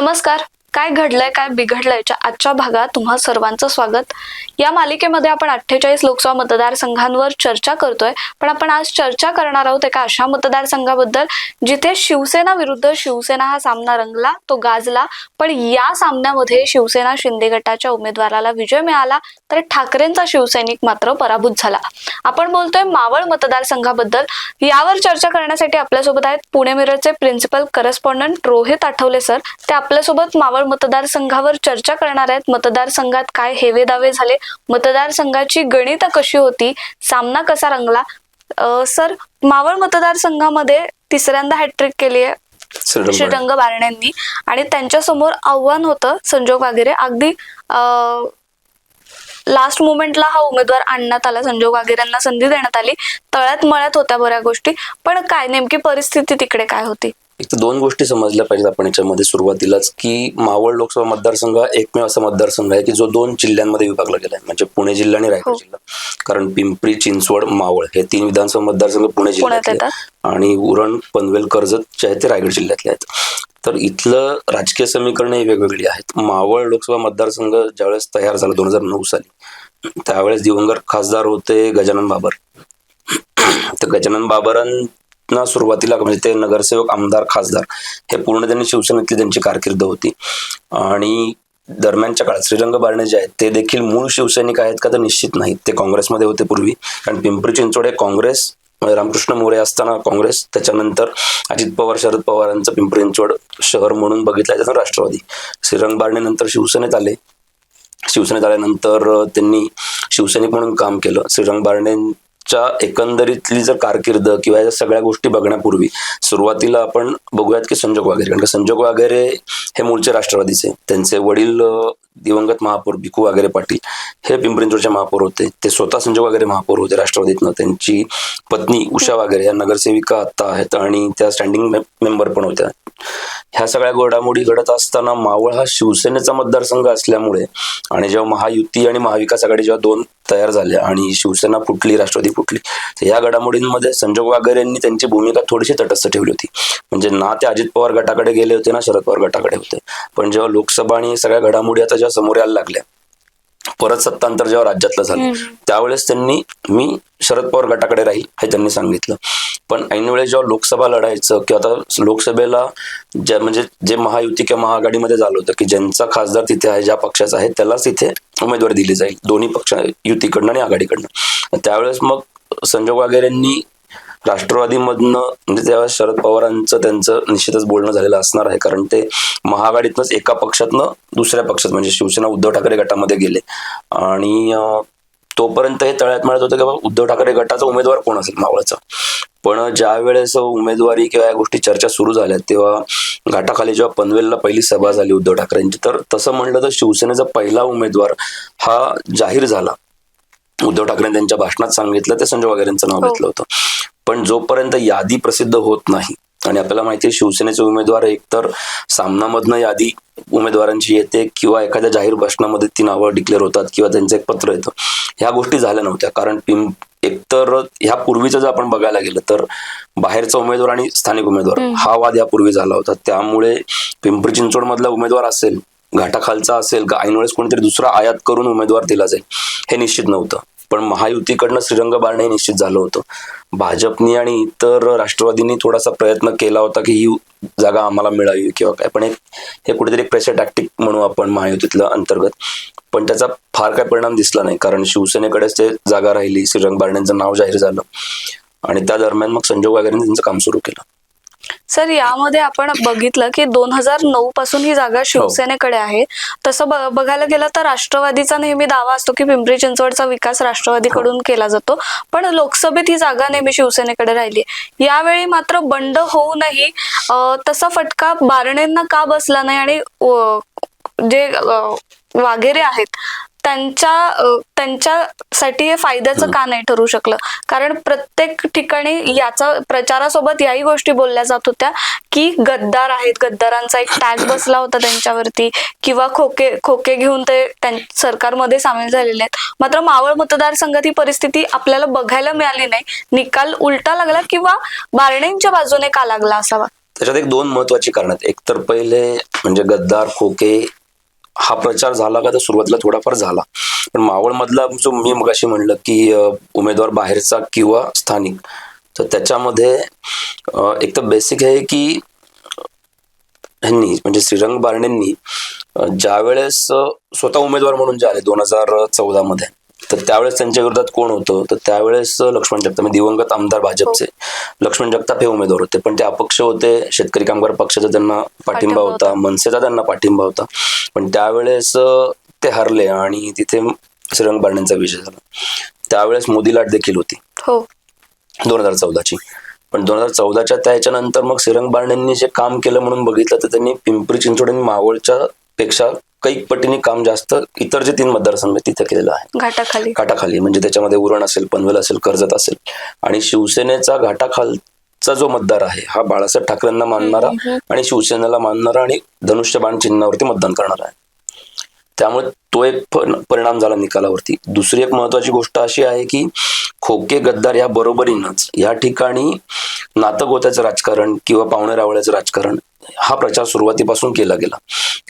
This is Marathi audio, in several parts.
नमस्कार. काय घडलंय काय बिघडलंय आजच्या भागात तुम्हा सर्वांचं स्वागत. या मालिकेमध्ये आपण अठ्ठेचाळीस लोकसभा मतदारसंघांवर चर्चा करतोय. पण आपण आज चर्चा करणार आहोत एका अशा मतदारसंघाबद्दल जिथे शिवसेना विरुद्ध शिवसेना हा सामना रंगला तो गाजला. पण या सामन्यामध्ये शिवसेना शिंदे गटाच्या उमेदवाराला विजय मिळाला तर ठाकरेंचा शिवसैनिक मात्र पराभूत झाला. आपण बोलतोय मावळ मतदारसंघाबद्दल. यावर चर्चा करण्यासाठी आपल्यासोबत आहेत Pune मिररचे principal correspondent Rohit Athawale sir. ते आपल्यासोबत मावळ मतदारसंघावर चर्चा करणार आहेत. मतदारसंघात काय हेवे दावे झाले? मतदारसंघाची गणित कशी होती? सामना कसा रंगला? सर मावळ मतदारसंघामध्ये तिसऱ्यांदा हॅट्रिक केली आहे श्रीरंग श्रीरंग बारणेंनी आणि त्यांच्यासमोर आव्हान होतं संजोग वगैरे अगदी लास्ट मोमेंटला हा उमेदवार आणण्यात आला. संजोग वगैरेंना संधी देण्यात आली. तळ्यात मळ्यात होत्या बऱ्या गोष्टी. पण काय नेमकी परिस्थिती तिकडे काय होती? एक तर दोन गोष्टी समजल्या पाहिजेत आपण याच्यामध्ये सुरुवातीलाच की मावळ लोकसभा मतदारसंघ हा एकमेव असा मतदारसंघ आहे की जो दोन जिल्ह्यांमध्ये विभागला गेला आहे. म्हणजे पुणे जिल्हा आणि हो. रायगड जिल्हा. कारण पिंपरी चिंचवड मावळ हे तीन विधानसभा मतदारसंघ पुणे जिल्ह्यातले आहेत. आणि उरण पनवेल कर्जत जे आहे ते रायगड जिल्ह्यातले आहेत. तर इथलं राजकीय समीकरण ही वेगवेगळी आहेत. मावळ लोकसभा मतदारसंघ ज्यावेळेस तयार झाला दोन हजार नऊ साली त्यावेळेस दिवंगत खासदार होते गजानन बाबर. तर गजानन ना सुरुवातीला म्हणजे ते नगरसेवक आमदार खासदार हे पूर्ण त्यांनी शिवसेनेतली त्यांची कारकीर्द होती. आणि दरम्यानच्या काळात श्रीरंग बारणे जे आहेत ते देखील मूळ शिवसैनिक आहेत का तर निश्चित नाहीत. ते काँग्रेसमध्ये होते पूर्वी. कारण पिंपरी चिंचवड हे काँग्रेस म्हणजे रामकृष्ण मोरे असताना काँग्रेस त्याच्यानंतर अजित पवार शरद पवारांचं पिंपरी चिंचवड शहर म्हणून बघितलं जातं राष्ट्रवादी. श्रीरंग बारणे नंतर शिवसेनेत आले. शिवसेनेत आल्यानंतर त्यांनी शिवसैनिक म्हणून काम केलं. श्रीरंग च्या एकंदरीतली जर कारकीर्द किंवा या सगळ्या गोष्टी बघण्यापूर्वी सुरुवातीला आपण बघूयात की संजोग वगैरे कारण का संजोग वगैरे हे मूळचे राष्ट्रवादीचे त्यांचे वडील दिवंगत महापौर भिकू वगैरे पाटील हे पिंपरींचोडचे महापौर होते. ते स्वतः संजय वगैरे महापौर होते राष्ट्रवादीतनं. त्यांची पत्नी उषा वगैरे या नगरसेविका आता आहेत आणि त्या स्टँडिंग मेंबर पण होत्या. ह्या सगळ्या घडामोडी घडत असताना मावळ हा शिवसेनेचा मतदारसंघ असल्यामुळे आणि जेव्हा महायुती आणि महाविकास आघाडी जेव्हा दोन तयार झाल्या आणि शिवसेना फुटली राष्ट्रवादी फुटली तर या घडामोडींमध्ये संजोग वाघेरे यांनी त्यांची भूमिका थोडीशी तटस्थ ठेवली होती. म्हणजे ना ते अजित पवार गटाकडे गेले होते ना शरद पवार गटाकडे होते. पण जेव्हा लोकसभा आणि सगळ्या घडामोडी आता जेव्हा समोर यायला लागल्या. परत सत्तांतर जेव्हा राज्यातलं झालं त्यावेळेस त्यांनी मी शरद पवार गटाकडे राहील हे त्यांनी सांगितलं. पण ऐन वेळेस जेव्हा लोकसभा लढायचं किंवा आता लोकसभेला ज्या म्हणजे जे महायुती किंवा महाआघाडीमध्ये झालं होतं की ज्यांचा खासदार तिथे आहे ज्या पक्षाचा आहे त्यालाच तिथे उमेदवारी दिली जाईल. दोन्ही पक्ष युतीकडनं आणि आघाडीकडनं. त्यावेळेस मग संजोग वगैरेंनी राष्ट्रवादीमधनं म्हणजे त्यावेळेस शरद पवारांचं त्यांचं निश्चितच बोलणं झालेलं असणार आहे कारण ते महाआघाडीतनंच एका पक्षातनं दुसऱ्या पक्षात म्हणजे शिवसेना उद्धव ठाकरे गटामध्ये गेले. आणि तोपर्यंत हे तळ्यात मिळत होतं की बाबा उद्धव ठाकरे गटाचा उमेदवार कोण असेल मावळचा? पण ज्या वेळेस उमेदवारी किंवा या गोष्टी चर्चा सुरू झाल्या तेव्हा घाटाखाली जेव्हा पनवेलला पहिली सभा झाली उद्धव ठाकरेंची तर तसं म्हणलं तर शिवसेनेचा पहिला उमेदवार हा जाहीर झाला. उद्धव ठाकरे त्यांच्या भाषणात सांगितलं ते संजय वगैरेंचं नाव हो. घेतलं होतं. पण जोपर्यंत यादी प्रसिद्ध होत नाही आणि आपल्याला माहिती आहे शिवसेनेचे उमेदवार एकतर सामनामधनं यादी उमेदवारांची येते किंवा एखाद्या जाहीर भाषणामध्ये ती नावं डिक्लेअर होतात किंवा त्यांचं एक पत्र येतं ह्या गोष्टी झाल्या नव्हत्या. कारण पिं एकतर ह्या पूर्वीचं जर आपण बघायला गेलं तर बाहेरचा उमेदवार आणि स्थानिक उमेदवार हा वाद यापूर्वी झाला होता. त्यामुळे पिंपरी चिंचवड मधला उमेदवार असेल घाटाखालचा असेल का ऐन वेळेस कोणीतरी दुसरा आयात करून उमेदवार दिला जाईल हे निश्चित नव्हतं. पण महायुतीकडनं श्रीरंग बारणे निश्चित झालं होतं. भाजपनी आणि इतर राष्ट्रवादींनी थोडासा प्रयत्न केला होता की ही जागा आम्हाला मिळावी किंवा काय. पण एक हे कुठेतरी प्रेशर टॅक्टिक म्हणू आपण महायुतीतलं अंतर्गत. पण त्याचा फार काय परिणाम दिसला नाही. कारण शिवसेनेकडेच ते जागा राहिली श्रीरंग बारणेंचं नाव जाहीर झालं. आणि त्या दरम्यान मग संजोग वगैरे त्यांचं काम सुरू केलं. सर यामध्ये आपण बघितलं की दोन हजार नऊ पासून ही जागा शिवसेनेकडे आहे. तसं बघायला गेलं तर राष्ट्रवादीचा नेहमी दावा असतो की पिंपरी चिंचवडचा विकास राष्ट्रवादीकडून केला जातो. पण लोकसभेत ही जागा नेहमी शिवसेनेकडे राहिली यावेळी मात्र बंड होऊनही तसा फटका बारणेंना का बसला नाही आणि जे अं, वाघेरे आहेत त्यांच्या त्यांच्यासाठी हे फायद्याचं का नाही ठरू शकलं? कारण प्रत्येक ठिकाणी याचा प्रचारासोबत याही गोष्टी बोलल्या जात होत्या की गद्दार आहेत. गद्दारांचा एक टॅग बसला होता त्यांच्यावरती किंवा खोके खोके घेऊन ते सरकारमध्ये सामील झालेले आहेत. मात्र मावळ मतदारसंघात ही परिस्थिती आपल्याला बघायला मिळाली नाही. निकाल उलटा लागला किंवा बारणेंच्या बाजूने का लागला असावा? त्याच्यात एक दोन महत्वाची कारण आहेत. एक तर पहिले म्हणजे गद्दार खोके हा प्रचार झाला का तर सुरुवातीला थोडाफार झाला. पण मावळमधला जो मी मगाशी म्हणलं की उमेदवार बाहेरचा किंवा स्थानिक तर त्याच्यामध्ये एक तर बेसिक आहे की ह्यांनी म्हणजे श्रीरंग बारणेंनी अ, ज्यावेळेस स्वतः उमेदवार म्हणून जे आले दोन हजार चौदा मध्ये तर त्यावेळेस त्यांच्या विरोधात कोण होतं? तर त्यावेळेस लक्ष्मण जगताप म्हणजे दिवंगत आमदार भाजपचे. लक्ष्मण जगताप हे उमेदवार होते पण ते अपक्ष होते. शेतकरी कामगार पक्षाचा त्यांना पाठिंबा होता मनसेचा त्यांना पाठिंबा होता. पण त्यावेळेस ते हरले आणि तिथे श्रीरंग बारणेंचा विजय झाला. त्यावेळेस मोदी लाट देखील होती. हो. दोन हजार चौदाची. पण दोन हजार चौदाच्या त्याच्यानंतर मग श्रीरंग बारणेंनी जे काम केलं म्हणून बघितलं तर त्यांनी पिंपरी चिंचवड आणि मावळच्या पेक्षा कैक पटीने काम जास्त इतर जे तीन मतदारसंघ तिथे केलेलं आहे. घाटाखाली. घाटाखाली म्हणजे त्याच्यामध्ये उरण असेल पनवेल असेल कर्जत असेल. आणि शिवसेनेचा घाटाखालचा जो मतदार आहे हा बाळासाहेब ठाकरेंना मानणारा आणि शिवसेनेला मानणारा आणि धनुष्यबाण चिन्हावरती मतदान करणारा आहे. त्यामुळे तो एक परिणाम झाला निकालावरती. दुसरी एक महत्वाची गोष्ट अशी आहे की खोके गद्दार या बरोबरीनंच. या ठिकाणी नातगोत्याचं राजकारण किंवा पाहुणे रावळ्याचं राजकारण हा प्रचार सुरुवातीपासून केला गेला.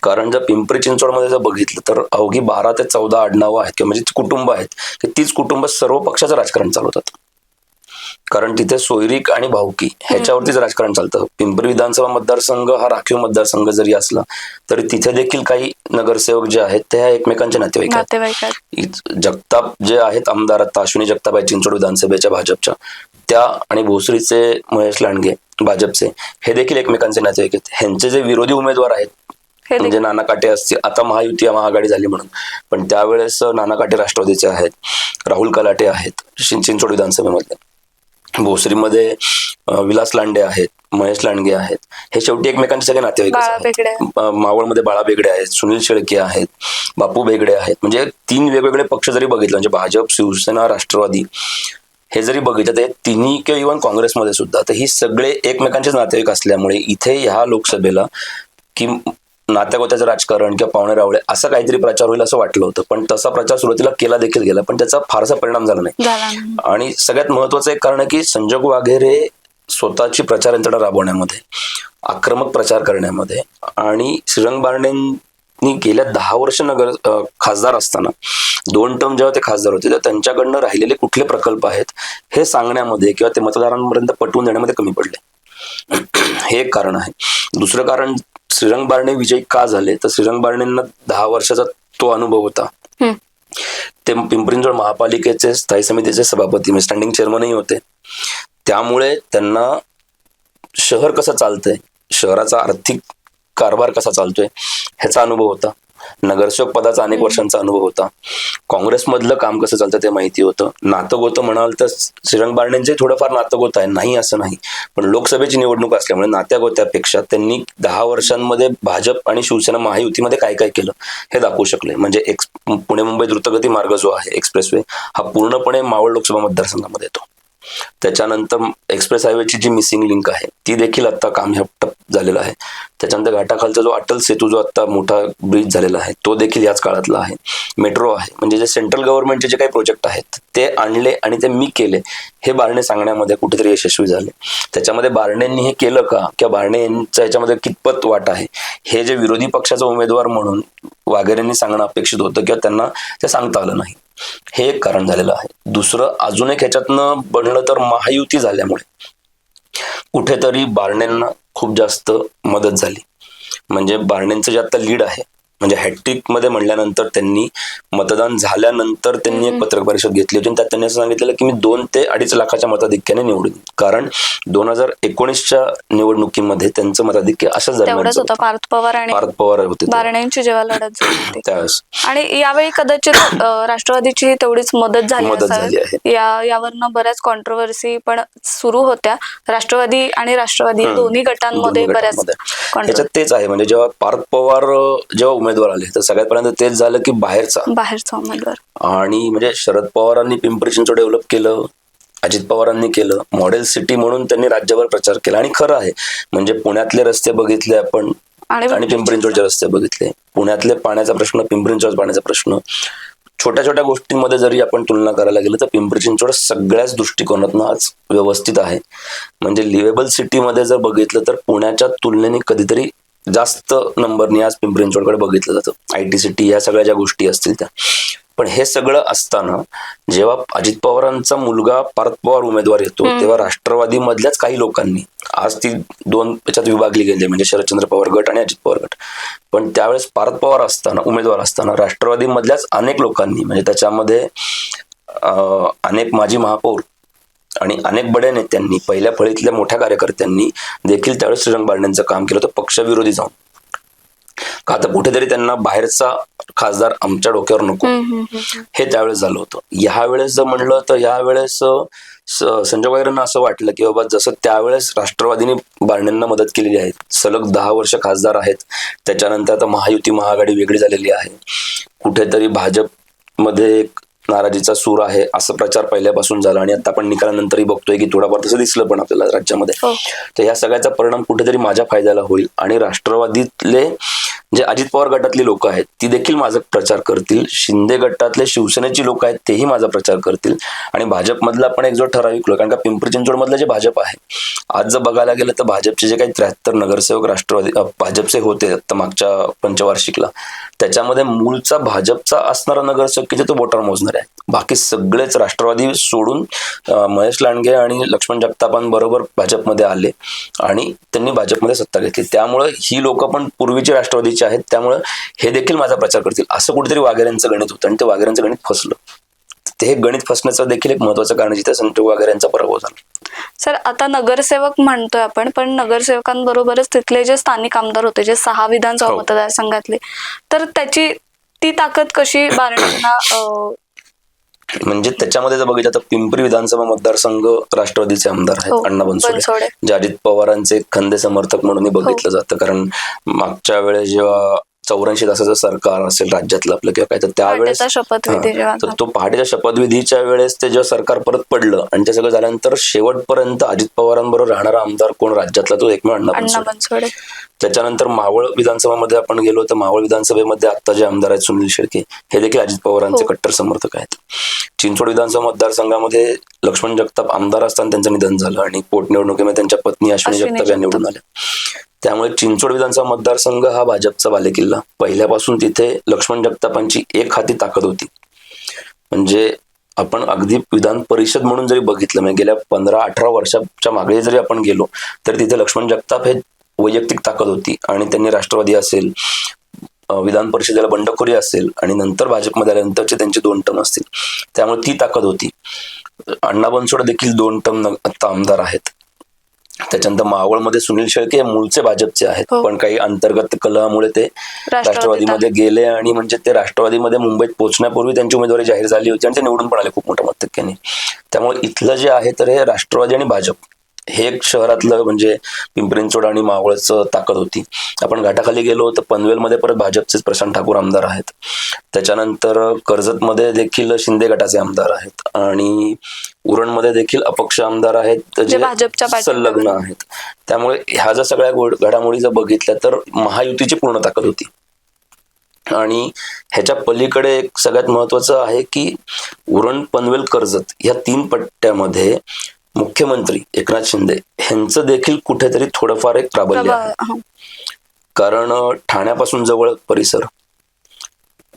कारण जर पिंपरी चिंचवडमध्ये जर बघितलं तर अवघी बारा ते चौदा आडनावं आहेत किंवा म्हणजे कुटुंब आहेत की तीच कुटुंब सर्व पक्षाचं राजकारण चालवतात. कारण तिथे सोयरीक आणि भाऊकी ह्याच्यावरतीच राजकारण चालतं. पिंपरी विधानसभा मतदारसंघ हा राखीव मतदारसंघ जरी असला तरी तिथे देखील काही नगरसेवक जे आहेत ते ह्या एकमेकांचे नातेवाईक आहेत. जगताप जे आहेत आमदार आता अश्विनी जगताप आहेत चिंचवड विधानसभेच्या भाजपच्या. त्या आणि भोसरीचे महेश लांडगे भाजपचे हे देखील एकमेकांचे नातेवाईक आहेत. ह्यांचे जे विरोधी उमेदवार आहेत म्हणजे नाना काटे असतील आता महायुती महाआघाडी झाली म्हणून. पण त्यावेळेस नाना काटे राष्ट्रवादीचे आहेत राहुल कलाटे आहेत चिंचवड विधानसभेमधले. भोसरीमध्ये विलास लांडे आहेत महेश लांडगे आहेत. हे शेवटी एकमेकांचे सगळे नातेवाईक बेगडे. मावळमध्ये बाळा बेगडे आहेत सुनील शेळके आहेत बापू बेगडे आहेत. म्हणजे तीन वेगवेगळे पक्ष जरी बघितले म्हणजे भाजप शिवसेना राष्ट्रवादी हे जरी बघितलं तर हे तिन्ही किंवा इव्हन काँग्रेसमध्ये सुद्धा तर ही सगळे एकमेकांचेच नातेवाईक असल्यामुळे इथे ह्या लोकसभेला की नात्यागोत्याचं राजकारण किंवा पाहुणे रावळे असं काहीतरी प्रचार होईल असं वाटलं होतं. पण तसा प्रचार सुरुवातीला केला देखील गेला पण त्याचा फारसा परिणाम झाला नाही. आणि सगळ्यात महत्वाचं एक कारण आहे की संजोग वाघेरे स्वतःची प्रचार यंत्रणा राबवण्यामध्ये आक्रमक प्रचार करण्यामध्ये आणि श्रीरंग बारणेंनी गेल्या दहा वर्ष नगर खासदार असताना दोन टर्म जेव्हा ते खासदार होते तर त्यांच्याकडनं राहिलेले कुठले प्रकल्प आहेत हे सांगण्यामध्ये किंवा ते मतदारांपर्यंत पटवून देण्यामध्ये कमी पडले. हे एक कारण आहे. दुसरं कारण श्रीरंग बारणे विजयी का झाले? तर श्रीरंग बारणेंना दहा वर्षाचा तो अनुभव होता. ते पिंपरींजवळ महापालिकेचे स्थायी समितीचे सभापती म्हणजे स्टँडिंग चेअरमनही होते. त्यामुळे त्यांना शहर कसं चालतंय? शहराचा आर्थिक कारभार कसा चालतोय? ह्याचा अनुभव होता. नगरसेवक पदाचा अनेक वर्षांचा अनुभव होता. काँग्रेसमधलं काम कसं चालतं ते माहिती होतं. नातगोतं म्हणाल तर श्रीरंग बारणेंचे थोडंफार नातगोत आहे. नाही असं नाही. पण लोकसभेची निवडणूक असल्यामुळे नात्यागोत्यापेक्षा त्यांनी दहा वर्षांमध्ये भाजप आणि शिवसेना महायुतीमध्ये काय काय केलं हे दाखवू शकले. म्हणजे एक्स पुणे मुंबई द्रुतगती मार्ग जो आहे एक्सप्रेसवे हा पूर्णपणे मावळ लोकसभा मतदारसंघामध्ये येतो. त्याच्यानंतर एक्सप्रेस हायवेची जी मिसिंग लिंक आहे ती देखील आता काम ह्या झालेलं आहे. त्याच्यानंतर घाटाखालचा जो अटल सेतू जो आता मोठा ब्रिज झालेला आहे तो देखील याच काळातला आहे. मेट्रो आहे म्हणजे जे सेंट्रल गव्हर्नमेंटचे जे काही प्रोजेक्ट आहेत ते आणले आणि ते मी केले हे बारणे सांगण्यामध्ये कुठेतरी यशस्वी झाले. त्याच्यामध्ये बारणेंनी हे केलं का किंवा बारणे यांच्या याच्यामध्ये कितपत वाट आहे हे जे विरोधी पक्षाचा उमेदवार म्हणून वाघेरेंनी सांगणं अपेक्षित होतं किंवा त्यांना ते सांगता आलं नाही. हे एक कारण झालेलं आहे. दुसरं अजून एक ह्याच्यातनं बनलं तर महायुती झाल्यामुळे. कुठेतरी बारणेंना खूप जास्त मदत झाली. म्हणजे बारणेंचं जे आता लीड आहे म्हणजे हॅट्रिकमध्ये म्हणल्यानंतर त्यांनी मतदान झाल्यानंतर त्यांनी एक पत्रक परिषद घेतली होती आणि त्यात त्यांनी असं सांगितलेलं की मी दोन ते अडीच लाखाच्या मताधिक्याने निवडून. कारण दोन हजार एकोणीसच्या निवडणुकीमध्ये त्यांचं मताधिक्य होतं दरम्यान पार्थ पवार आणि पार्थ पवार होते ते. बारणेंची जेव्हा लढत झाली त्यावेळेस आणि यावेळी कदाचित राष्ट्रवादीची तेवढीच मदत झाली मदत. झाली आहे. या यावरनं बऱ्याच कॉन्ट्रोवर्सी पण सुरू होत्या राष्ट्रवादी आणि राष्ट्रवादी. दोन्ही गटांमध्ये बऱ्याच. त्याच्यात तेच आहे म्हणजे जेव्हा पार्थ पवार जेव्हा उमेदवार आले. तर सगळ्यात पहिल्यांदा तेच झालं की बाहेरचा. बाहेरचा उमेदवार. आणि म्हणजे शरद पवारांनी पिंपरी चिंचवड डेव्हलप केलं अजित पवारांनी केलं मॉडेल सिटी म्हणून त्यांनी राज्यभर प्रचार केला. आणि खरं आहे म्हणजे पुण्यातले रस्ते बघितले आपण आणि आणि पिंपरी चिंचवडचे रस्ते बघितले. पुण्यातले पाण्याचा प्रश्न पिंपरी चिंचवड पाण्याचा प्रश्न. छोट्या छोट्या गोष्टींमध्ये जरी आपण तुलना करायला गेलं तर पिंपरी चिंचवड सगळ्याच दृष्टिकोनातून आज व्यवस्थित आहे. म्हणजे लिव्हेबल सिटीमध्ये जर बघितलं तर पुण्याच्या तुलनेने कधीतरी जास्त नंबरनी आज पिंपरी चिंचवडकडे बघितलं जातं. आय टी सिटी या सगळ्या ज्या गोष्टी असतील त्या. पण हे सगळं असताना जेव्हा अजित पवारांचा मुलगा पार्थ पवार उमेदवार येतो तेव्हा राष्ट्रवादी मधल्याच काही लोकांनी आज ती दोन याच्यात विभागली गेली म्हणजे शरदचंद्र पवार गट आणि अजित पवार गट. पण त्यावेळेस पार्थ पवार असताना उमेदवार असताना राष्ट्रवादी मधल्याच अनेक लोकांनी म्हणजे त्याच्यामध्ये अनेक माजी महापौर आणि अनेक बड्या नेत्यांनी पहिल्या फळीतल्या मोठ्या कार्यकर्त्यांनी देखील त्यावेळेस श्रीरंग बारण्यांचं काम केलं होतं पक्षविरोधी जाऊन. का तर कुठेतरी त्यांना बाहेरचा खासदार आमच्या डोक्यावर नको. हे त्यावेळेस झालं होतं. ह्या वेळेस जर म्हणलं तर ह्या वेळेस अं, स- संजय वायरांना असं वाटलं की बाबा जसं त्यावेळेस राष्ट्रवादीने बारण्यांना मदत केलेली आहे सलग दहा वर्ष खासदार आहेत त्याच्यानंतर आता महायुती महाआघाडी वेगळी झालेली आहे. कुठेतरी भाजपमध्ये एक नाराजीचा सूर आहे असं प्रचार पहिल्यापासून झाला आणि आता आपण निकालानंतरही बघतोय की थोडाफार तसं दिसलं पण आपल्याला राज्यामध्ये हो. तर ह्या सगळ्याचा परिणाम कुठेतरी माझ्या फायद्याला होईल आणि राष्ट्रवादीतले जे अजित पवार गटातली लोक आहेत ती देखील माझा प्रचार करतील. शिंदे गटातले शिवसेनेची लोक आहेत तेही माझा प्रचार करतील. आणि भाजपमधला पण एक जो ठराविक लोक कारण का पिंपरी चिंचवडमधलं जे भाजप आहे आज जर बघायला गेलं तर भाजपचे जे काही त्र्याहत्तर नगरसेवक राष्ट्रवादी भाजपचे होते तर मागच्या पंचवार्षिकला त्याच्यामध्ये मूळचा भाजपचा असणारा नगरसेवक की जे तो बोटावर मोजणार आहे बाकी सगळेच राष्ट्रवादी सोडून महेश लांडगे आणि लक्ष्मण जगतापांबरोबर भाजपमध्ये आले आणि त्यांनी भाजपमध्ये सत्ता घेतली. त्यामुळे ही लोक पण पूर्वीची राष्ट्रवादीची आहेत. त्यामुळे हे देखील माझा प्रचार करतील. असं कुठेतरी वाघेऱ्यांचं गणित होतं आणि ते वाघेऱ्यांचं गणित फसलं. ते हे गणित फसण्याचं देखील एक महत्वाचं कारण जिथे संत वाघेऱ्यांचा पराभव झाला. सर आता नगरसेवक म्हणतोय आपण पण नगरसेवकांबरोबरच तिथले जे स्थानिक आमदार होते जे सहा विधानसभा हो. मतदारसंघातले तर त्याची ती ताकद कशी बारण्यांना म्हणजे त्याच्यामध्ये जर बघितलं तर पिंपरी विधानसभा मतदारसंघ राष्ट्रवादीचे आमदार हो, आहेत अण्णा बनसोडे. बनसोडे. जे अजित पवारांचे खंदे समर्थक म्हणूनही बघितलं जातं. कारण मागच्या वेळेस जेव्हा चौऱ्याऐंशी तासाचं सरकार असेल राज्यातलं आपलं किंवा काय तर त्यावेळेस तर तो पहाटेच्या शपथविधीच्या वेळेस ते जेव्हा सरकार परत पडलं आणि ते सगळं झाल्यानंतर शेवटपर्यंत अजित पवारांबरोबर राहणारा आमदार कोण? राज्यातला तो एकमेव अण्णा बनसोडे. त्याच्यानंतर मावळ विधानसभामध्ये आपण गेलो तर मावळ विधानसभेमध्ये आता जे आमदार आहेत सुनील शेळके हे देखील अजित पवारांचे हो. कट्टर समर्थक आहेत. चिंचवड विधानसभा मतदारसंघामध्ये लक्ष्मण जगताप आमदार असताना त्यांचं निधन झालं आणि पोटनिवडणुकीमध्ये त्यांच्या पत्नी अश्विनी जगताप या. निवडून आल्या. त्यामुळे चिंचवड विधानसभा मतदारसंघ हा भाजपचा बालेकिल्ला. पहिल्यापासून तिथे लक्ष्मण जगतापांची एक हाती ताकद होती. म्हणजे आपण अगदी विधान परिषद म्हणून जरी बघितलं म्हणजे गेल्या पंधरा अठरा वर्षाच्या मागे जरी आपण गेलो तर तिथे लक्ष्मण जगताप हे वैयक्तिक ताकद होती आणि त्यांनी राष्ट्रवादी असेल विधान परिषदेला बंडखोरी असेल आणि नंतर भाजपमध्ये आल्यानंतरचे त्यांचे दोन टर्म असतील. त्यामुळे ती ताकद होती. अण्णा बनसोड देखील दोन टर्म आमदार आहेत. त्याच्यानंतर मावळमध्ये सुनील शेळके हे मूळचे भाजपचे आहेत. हो. पण काही अंतर्गत कलहामुळे ते राष्ट्रवादीमध्ये गेले आणि म्हणजे ते राष्ट्रवादीमध्ये मुंबईत पोहोचण्यापूर्वी त्यांची उमेदवारी जाहीर झाली होती आणि ते निवडून पण आले खूप मोठ्या मतक्याने त्यामुळे इथलं जे आहे तर हे राष्ट्रवादी आणि भाजप. हे एक शहरातलं म्हणजे पिंपरी चिंचवड आणि मावळचं ताकद होती. आपण घाटाखाली गेलो तर पनवेलमध्ये परत भाजपचेच प्रशांत ठाकूर आमदार आहेत. त्याच्यानंतर कर्जतमध्ये देखील शिंदे गटाचे आमदार आहेत आणि उरणमध्ये देखील अपक्ष आमदार आहेत जे भाजपच्या संलग्न आहेत. त्यामुळे ह्या जर सगळ्या घडामोडी जर बघितल्या तर महायुतीची पूर्ण ताकद होती. आणि ह्याच्या पलीकडे एक सगळ्यात महत्वाचं आहे की उरण पनवेल कर्जत ह्या तीन पट्ट्यामध्ये मुख्यमंत्री एकनाथ शिंदे ह्यांचं देखील कुठेतरी थोडंफार एक प्राबल्य आहे हं. कारण अ, ठाण्यापासून जवळ परिसर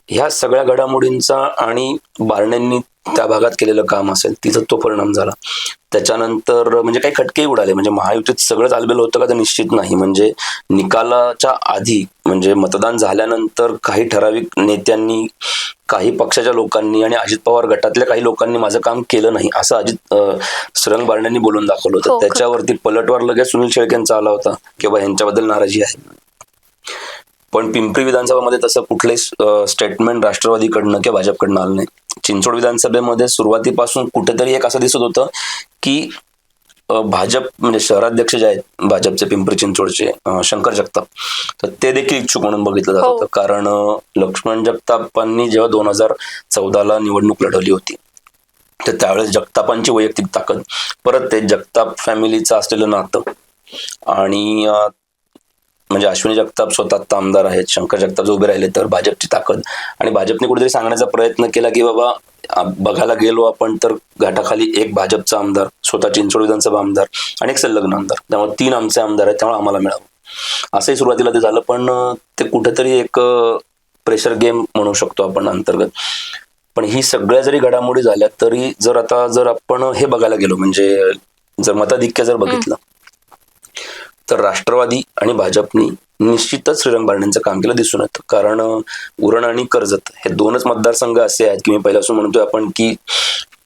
ह्या सगळ्या घडामोडींचा आणि बारण्यांनी त्या भागात केलेलं काम असेल तिथं तो परिणाम झाला. त्याच्यानंतर म्हणजे काही खटकेही उडाले. म्हणजे महायुतीत सगळंच आलबेल होतं का तर निश्चित नाही. म्हणजे निकालाच्या आधी म्हणजे मतदान झाल्यानंतर काही ठराविक नेत्यांनी काही पक्षाच्या लोकांनी आणि अजित पवार गटातल्या काही लोकांनी माझं काम केलं नाही असं अजित अ, श्रंग बारण्यांनी बोलून दाखवलं हो, होतं खरं. त्याच्यावरती पलटवार लगेच सुनील शेळकेंचा आला होता की बाबा ह्यांच्याबद्दल नाराजी आहे. पण पिंपरी विधानसभामध्ये तसं कुठलंही स्टेटमेंट राष्ट्रवादीकडनं किंवा भाजपकडनं आलं नाही चिंचवड विधानसभेमध्ये सुरुवातीपासून कुठेतरी एक असं दिसत होतं की भाजप म्हणजे शहराध्यक्ष जे आहेत भाजपचे पिंपरी चिंचवडचे शंकर जगताप तर ते देखील इच्छुक म्हणून बघितलं जात हो. होतं कारण लक्ष्मण जगतापांनी जेव्हा दोन हजार चौदाला निवडणूक लढवली होती तर त्यावेळेस जगतापांची वैयक्तिक ताकद परत ते जगताप फॅमिलीचं असलेलं नातं आणि म्हणजे अश्विनी जगताप स्वतः आत्ता आमदार आहेत शंकर जगताप जे उभे राहिले तर भाजपची ताकद. आणि भाजपने कुठेतरी सांगण्याचा प्रयत्न केला की बाबा बघायला गेलो आपण तर घाटाखाली एक भाजपचा आमदार स्वतः चिंचवड विधानसभा आमदार आणि एक संलग्न आमदार. त्यामुळे तीन आमचे आमदार आहेत त्यामुळे आम्हाला मिळावं. असंही सुरुवातीला ते झालं पण ते कुठेतरी एक प्रेशर गेम म्हणू शकतो आपण अंतर्गत. पण ही सगळ्या जरी घडामोडी झाल्या तरी जर आता जर आपण हे बघायला गेलो म्हणजे जर मताधिक्य जर बघितलं तर राष्ट्रवादी आणि भाजपनी निश्चितच श्रीरंग बारणेंचं काम केलं दिसून येतं. कारण उरण आणि कर्जत हे दोनच मतदारसंघ असे आहेत की मी पहिल्यापासून म्हणतोय आपण की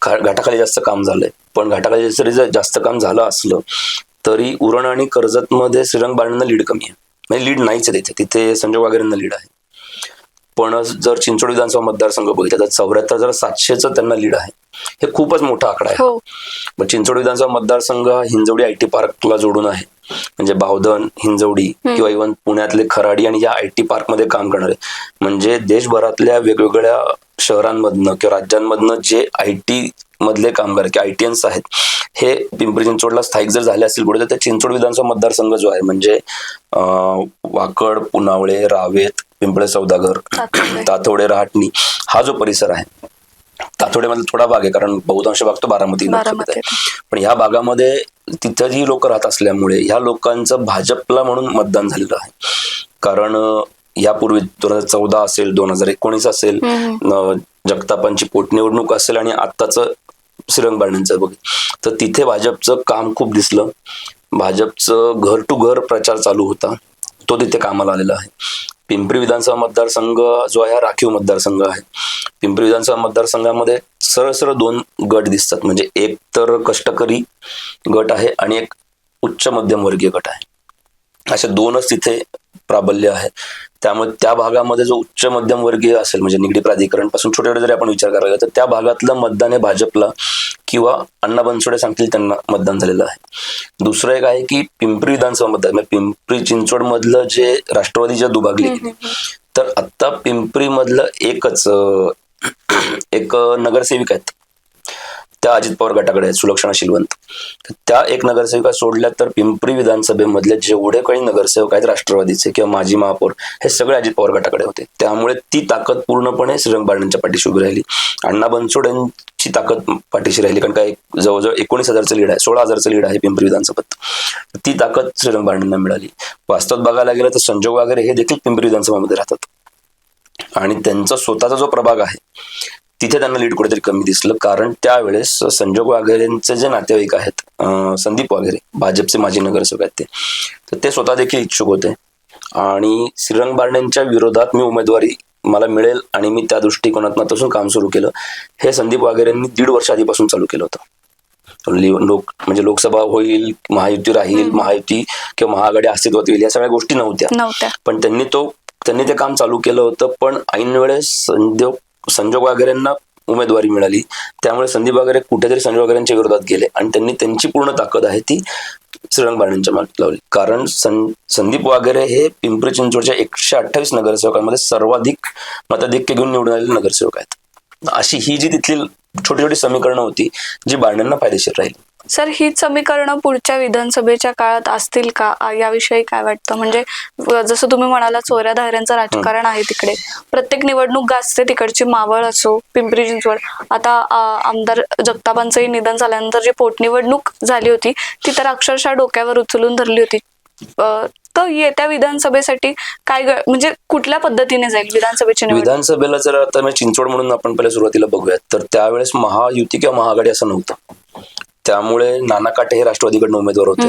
घाटाखाली जास्त काम झालंय. पण घाटाखाली जरी जास्त काम झालं असलं तरी उरण आणि कर्जतमध्ये श्रीरंग बारणेंना लीड कमी आहे. म्हणजे लीड नाहीच आहे तिथे. तिथे संजय वागेरेंना लीड आहे. पण जर चिंचवड विधानसभा मतदारसंघ बघितला तर चौऱ्याहत्तर हजार सातशेचं त्यांना लीड आहे. हे खूपच मोठा आकडा आहे. हो. मग चिंचवड विधानसभा मतदारसंघ हिंजवडी आय टी पार्कला जोडून आहे. म्हणजे बावधन हिंजवडी किंवा इव्हन पुण्यातले खराडी आणि या आय टी पार्कमध्ये काम करणारे. म्हणजे देशभरातल्या वेगवेगळ्या शहरांमधनं किंवा राज्यांमधनं जे आय टी मधले कामगार किंवा आय टी एन्स आहेत हे पिंपरी चिंचवडला स्थायिक जर झाले असतील पुढे तर ते चिंचवड विधानसभा मतदारसंघ जो आहे म्हणजे वाकड पुनावळे रावेत पिंपळे सौदागर तातोडे. रहाटणी हा जो परिसर आहे तातोड्यामध्ये थोडा भाग आहे कारण बहुतांश भाग तो बारामती पण ह्या भागामध्ये तिथं जी लोक राहत असल्यामुळे ह्या लोकांचं भाजपला म्हणून मतदान झालेलं आहे. कारण यापूर्वी दोन हजार चौदा असेल दोन हजार एकोणीस असेल जगतापांची पोटनिवडणूक असेल आणि आत्ताच श्रीरंग बारणेंचं बघ. तर तिथे भाजपचं काम खूप दिसलं. भाजपचं घर टू घर प्रचार चालू होता. तो तिथे कामाला आलेला आहे. पिंपरी विधानसभा मतदारसंघ जो आहे हा राखीव मतदारसंघ आहे. पिंपरी विधानसभा मतदारसंघामध्ये सरळ सरळ दोन गट दिसतात. म्हणजे एक तर कष्टकरी गट आहे आणि एक उच्च मध्यमवर्गीय गट आहे. असे दोनच तिथे प्राबल्य आहे त्यामुळे त्या भागामध्ये जो उच्च मध्यम वर्गीय असेल म्हणजे निगडी प्राधिकरणपासून छोटे छोटे जरी आपण विचार करायला तर त्या भागातलं मतदान हे भाजपला किंवा अण्णा बनसोडे सांगतील त्यांना मतदान झालेलं आहे. दुसरं एक आहे की पिंपरी विधानसभा मतदान म्हणजे पिंपरी चिंचवड मधलं जे राष्ट्रवादीच्या दुभागली गेली तर आता पिंपरी मधलं एकच एक नगरसेविका आहेत. त्या अजित पवार गटाकडे आहेत सुलक्षणा शिलवंत. त्या एक नगरसेविका सोडल्या तर पिंपरी विधानसभेमधले जेवढे काही नगरसेवक आहेत राष्ट्रवादीचे किंवा माजी महापौर हे सगळे अजित पवार गटाकडे होते. त्यामुळे ती ताकद पूर्णपणे श्रीरंग बारण्यांच्या पाठीशी उभी राहिली. अण्णा बनसोडेंची ताकद पाठीशी राहिली कारण काय जवळजवळ एकोणीस हजारचं लीड आहे सोळा हजारचं लीड आहे पिंपरी विधानसभेत. ती ताकद श्रीरंग बारण्यांना मिळाली. वास्तवात बघायला गेलं तर संजोग वगैरे हे देखील पिंपरी विधानसभामध्ये राहतात. आणि त्यांचा स्वतःचा जो प्रभाग आहे तिथे त्यांना लीड कुठेतरी कमी दिसलं. कारण त्यावेळेस संजोग वाघेरेंचे जे नातेवाईक आहेत संदीप वगैरे भाजपचे माजी नगरसेवक आहेत ते तर ते स्वतः देखील इच्छुक होते. आणि श्रीरंग बारणेंच्या विरोधात मी उमेदवारी मला मिळेल आणि मी त्या दृष्टिकोनातून काम सुरू केलं. हे संदीप वाघेरेंनी दीड वर्ष आधीपासून चालू केलं होतं. लोक म्हणजे लोकसभा होईल महायुती राहील महायुती किंवा महाआघाडी अस्तित्वात येईल या सगळ्या गोष्टी नव्हत्या. नव्हत्या. पण त्यांनी तो त्यांनी ते काम चालू केलं होतं. पण ऐन वेळेस संजोग संजोग वागेरेंना उमेदवारी मिळाली. त्यामुळे संदीप वगैरे कुठेतरी संजय वगैरेंच्या विरोधात गेले आणि त्यांनी त्यांची पूर्ण ताकद आहे ती श्रीरंग बाणेंच्या मागे लावली. कारण सं संदीप वागेरे हे पिंपरी चिंचवडच्या एकशे अठ्ठावीस नगरसेवकांमध्ये सर्वाधिक मताधिक्य घेऊन निवडून आलेले नगरसेवक आहेत. अशी ही जी तिथली छोटी छोटी समीकरणं होती जी बाणेंना फायदेशीर राहिली. सर हीच समीकरणं पुढच्या विधानसभेच्या काळात असतील का? आ, याविषयी काय वाटतं? म्हणजे जसं तुम्ही म्हणाला चोऱ्या धाऱ्यांचं राजकारण आहे तिकडे. प्रत्येक निवडणूक गाजते तिकडची मावळ असो पिंपरी चिंचवड. आता आमदार जगतापांचंही निधन झाल्यानंतर जी पोटनिवडणूक झाली होती ती तर अक्षरशः डोक्यावर उचलून धरली होती. तर येत्या विधानसभेसाठी काय म्हणजे कुठल्या पद्धतीने जाईल विधानसभेची विधानसभेला जर आता चिंचवड म्हणून आपण पहिले सुरुवातीला बघूयात तर त्यावेळेस महायुती किंवा महाआघाडी असं नव्हतं. त्यामुळे नाना काटे हे राष्ट्रवादीकडनं उमेदवार होते.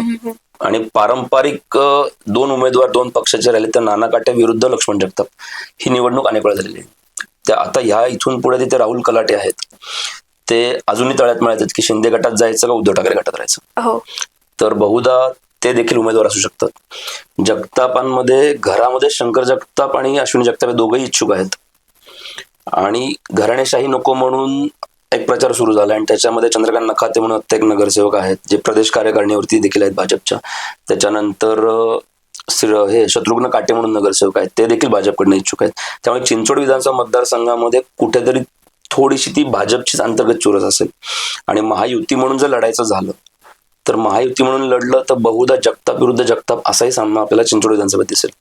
आणि पारंपरिक दोन उमेदवार दोन पक्षाचे राहिले तर नाना काटे विरुद्ध लक्ष्मण जगताप ही निवडणूक अनेक वेळा झालेली आहे. त्या आता ह्या इथून पुढे तिथे राहुल कलाटे आहेत. ते अजूनही तळ्यात मिळत आहेत की शिंदे गटात जायचं का उद्धव ठाकरे गटात राहायचं? हो. तर बहुधा ते देखील उमेदवार असू शकतात. जगतापांमध्ये घरामध्ये शंकर जगताप आणि अश्विनी जगताप हे दोघंही इच्छुक आहेत. आणि घराणेशाही नको म्हणून एक प्रचार सुरू झाला आणि त्याच्यामध्ये चंद्रकांत नखाते म्हणून आत्ता एक नगरसेवक आहेत जे प्रदेश कार्यकारिणीवरती देखील आहेत भाजपच्या. त्याच्यानंतर हे शत्रुघ्न काटे म्हणून नगरसेवक आहेत ते देखील भाजपकडनं इच्छुक आहेत. त्यामुळे चिंचवड विधानसभा मतदारसंघामध्ये कुठेतरी थोडीशी ती भाजपचीच अंतर्गत चुरस असेल. आणि महायुती म्हणून जर लढायचं झालं तर महायुती म्हणून लढलं तर बहुधा जगताप विरुद्ध जगताप असाही सामना आपल्याला चिंचवड विधानसभेत दिसेल.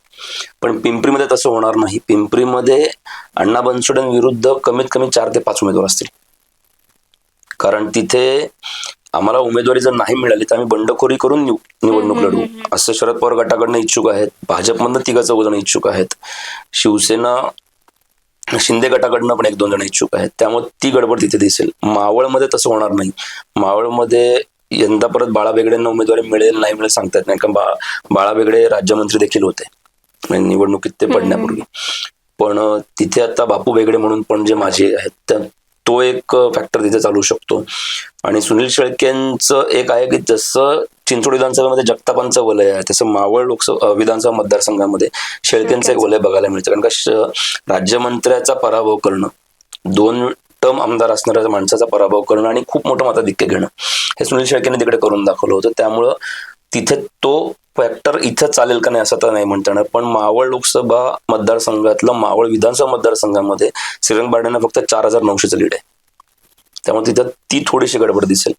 पण पिंपरीमध्ये तसं होणार नाही. पिंपरीमध्ये अण्णा बनसोडेंविरुद्ध कमीत कमी चार ते पाच उमेदवार असतील. कारण तिथे आम्हाला उमेदवारी जर नाही मिळाली तर आम्ही बंडखोरी करून निव- निवडणूक लढवू असं शरद पवार गटाकडनं इच्छुक आहेत. भाजपमधनं तिघा चौघ जण इच्छुक आहेत. शिवसेना शिंदे गटाकडनं पण एक दोन जण इच्छुक आहेत. त्यामुळे ती गडबड तिथे दिसेल. मावळमध्ये तसं होणार नाही. मावळमध्ये यंदा परत बाळा बेगडेंना उमेदवारी मिळेल नाही मिळेल सांगता येत नाही. कारण बा बाळा बेगडे राज्यमंत्री देखील होते. निवडणुकीत ते पडण्यापूर्वी. पण तिथे आता बापू बेगडे म्हणून पण जे माझे आहेत त्या- तो एक फॅक्टर तिथे चालू शकतो. आणि सुनील शेळकेंचं एक आहे की जसं चिंचवड विधानसभेमध्ये जगतापांचं वलय आहे तसं मावळ लोकसभा विधानसभा मतदारसंघामध्ये शेळकेंचं एक वलय बघायला मिळतं. कारण का राज्यमंत्र्याचा पराभव करणं दोन टर्म आमदार असणाऱ्या माणसाचा पराभव करणं आणि खूप मोठं मताधिक्य घेणं हे सुनील शेळकेने तिकडे करून दाखवलं होतं. त्यामुळं तिथे तो फॅक्टर इथं चालेल का नाही असं तर नाही म्हणता येणार पण मावळ लोकसभा मतदारसंघातलं मावळ विधानसभा मतदारसंघामध्ये श्रीरंग बारडेंना फक्त चार हजार नऊशेचं लीड आहे. त्यामुळे तिथं ती थोडीशी गडबड दिसेल.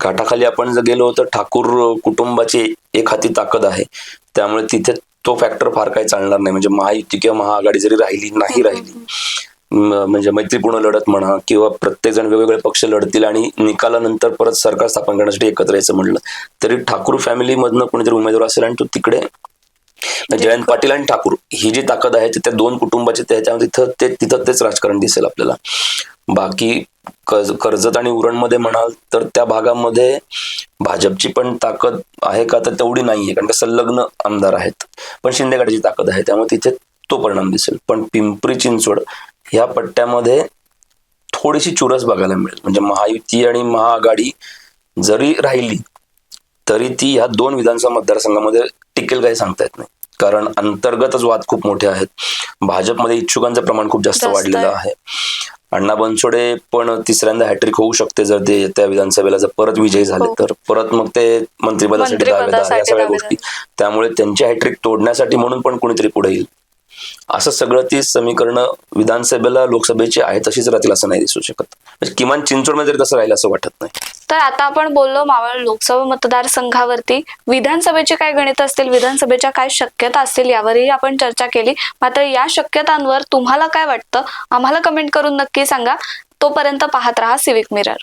घाटाखाली आपण जर गेलो तर ठाकूर कुटुंबाची एक हाती ताकद आहे. त्यामुळे तिथे तो फॅक्टर फार काही चालणार नाही. म्हणजे महायुती किंवा महाआघाडी जरी राहिली नाही राहिली म्हणजे मैत्रीपूर्ण लढत म्हणा किंवा प्रत्येक जण वेगवेगळे पक्ष लढतील आणि निकालानंतर परत सरकार स्थापन करण्यासाठी एकत्र यायचं म्हणलं तरी ठाकूर फॅमिलीमधनं कोणीतरी उमेदवार असेल आणि तो तिकडे जयंत पाटील आणि ठाकूर ही जी ताकद आहे त्या दोन कुटुंबाची त्याच्यामध्ये तिथं ते तिथं तेच राजकारण दिसेल आपल्याला. बाकी कर्ज- कर्जत आणि उरणमध्ये म्हणाल तर त्या भागामध्ये भाजपची पण ताकद आहे का? तर तेवढी नाहीये कारण का संलग्न आमदार आहेत. पण शिंदेगडाची ताकद आहे त्यामुळे तिथे तो परिणाम दिसेल. पण पिंपरी चिंचवड ह्या पट्ट्यामध्ये थोडीशी चुरस बघायला मिळेल. म्हणजे महायुती आणि महाआघाडी जरी राहिली तरी ती ह्या दोन विधानसभा मतदारसंघामध्ये टिकेल काही सांगता येत नाही. कारण अंतर्गतच वाद खूप मोठे आहेत. भाजपमध्ये इच्छुकांचं प्रमाण खूप जास्त वाढलेलं आहे. अण्णा बनसोडे पण तिसऱ्यांदा हॅट्रिक होऊ शकते जर ते त्या विधानसभेला जर परत विजयी झाले हो. तर. परत मग ते मंत्रिपदासाठी दावेदार या मंत्रिपदासाठी सगळ्या. गोष्टी. त्यामुळे त्यांची हॅट्रिक तोडण्यासाठी म्हणून पण कोणीतरी पुढे येईल. असं सगळं ती समीकरणं विधानसभेला लोकसभेची आहे तशीच राहतील असं नाही दिसू शकत. म्हणजे किमान चिंचवडमध्ये तरी तसं राहील असं वाटत नाही. तर आता आपण बोललो मावळ लोकसभा मतदारसंघावरती. विधानसभेचे काय गणित असतील? विधानसभेच्या काय शक्यता असतील? यावरही आपण चर्चा केली. मात्र या शक्यतांवर तुम्हाला काय वाटतं? आम्हाला कमेंट करून नक्की सांगा. तोपर्यंत पाहत राहा सिविक मिरर